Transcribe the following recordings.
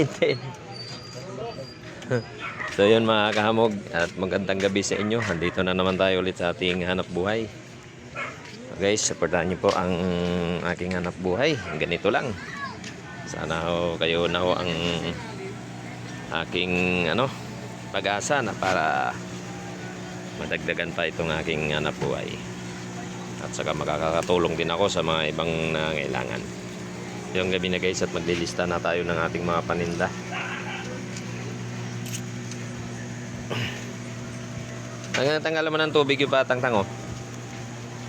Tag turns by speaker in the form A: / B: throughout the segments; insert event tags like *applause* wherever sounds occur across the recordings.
A: Tintin. so yun mga kahamog at magandang gabi sa inyo. Andito na naman tayo ulit sa ating hanap buhay. So guys, supportahan niyo po ang aking hanap buhay. Ganito lang. Sana ho kayo na ho ang aking ano pag-asa na para madagdagan pa itong aking hanap buhay. At saka makakatulong din ako sa mga ibang nangailangan. Yung gabi na guys at maglilista na tayo ng ating mga paninda. Ang tanggal mo ng tubig yung batang tango.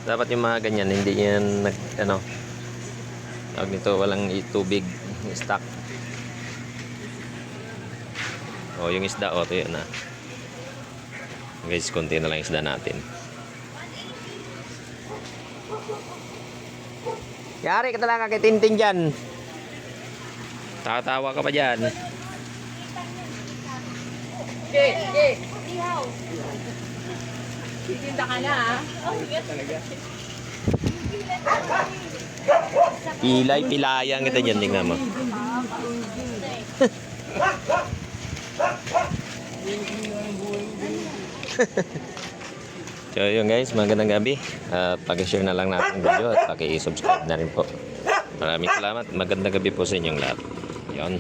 A: Dapat yung mga ganyan, hindi yan nag, ano, tawag nito, walang tubig, stock. O, yung isda, o, ito yun na. Guys, konti na lang isda natin. Yari ka talaga kay Tintin dyan. Tatawa ka pa dyan.
B: Okay, okay. Titinda ka na ah.
A: Pilay, pilayang kita dyan. Tingnan mo. *laughs* so yun guys, magandang gabi. At pag-share na lang natin video at paki-subscribe na rin po. Maraming salamat. Magandang gabi po sa inyong lahat. Yun.